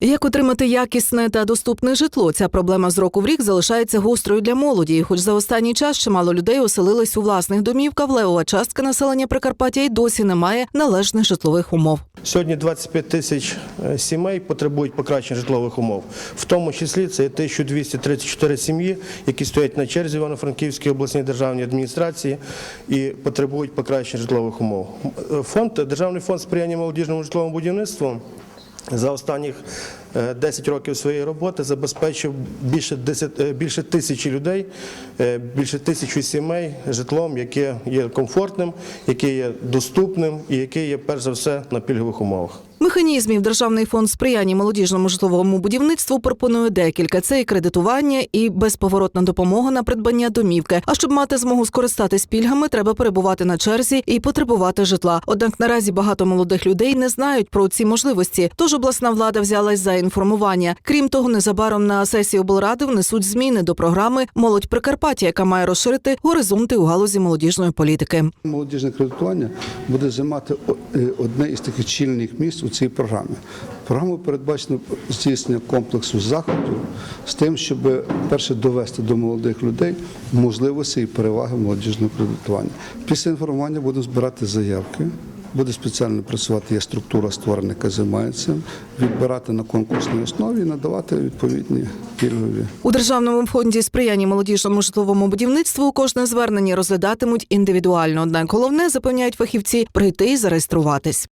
Як отримати якісне та доступне житло? Ця проблема з року в рік залишається гострою для молоді. Хоч за останній час чимало людей оселились у власних домівках, левова частка населення Прикарпаття й досі не має належних житлових умов. Сьогодні 25 тисяч е, сімей потребують покращення житлових умов. В тому числі це 1234 сім'ї, які стоять на черзі Івано-Франківській обласній державній адміністрації і потребують покращення житлових умов. Е, Фонд Державний фонд сприяння молодіжному житловому будівництву. За останніх 10 років своєї роботи забезпечив більше 10, е, більше тисячі людей, е, більше тисячі сімей житлом, яке є комфортним, яке є доступним і яке є перш за все на пільгових умовах. Механізмів Державний фонд сприяння молодіжному житловому будівництву пропонує декілька: це і кредитування, і безповоротна допомога на придбання домівки. А щоб мати змогу скористатись пільгами, треба перебувати на черзі і потребувати житла. Однак наразі багато молодих людей не знають про ці можливості. Тож обласна влада взялась за інформування. Крім того, незабаром на сесії облради внесуть зміни до програми Молодь Прикарпаття, яка має розширити горизонти у галузі молодіжної політики. Молодіжне кредитування буде займати е, одне із таких чільних місць у цій програмі. Програмою передбачено здійснення комплексу заходів з тим, щоб перше довести до молодих людей можливості і переваги молодіжного кредитування. Після інформування будемо збирати заявки. Буде спеціально працювати є структура створена, яка займається, відбирати на конкурсній основі і надавати відповідні пільгові У державному фонді сприяння молодіжному житловому будівництву кожне звернення розглядатимуть індивідуально. Однак головне запевняють фахівці прийти і зареєструватись.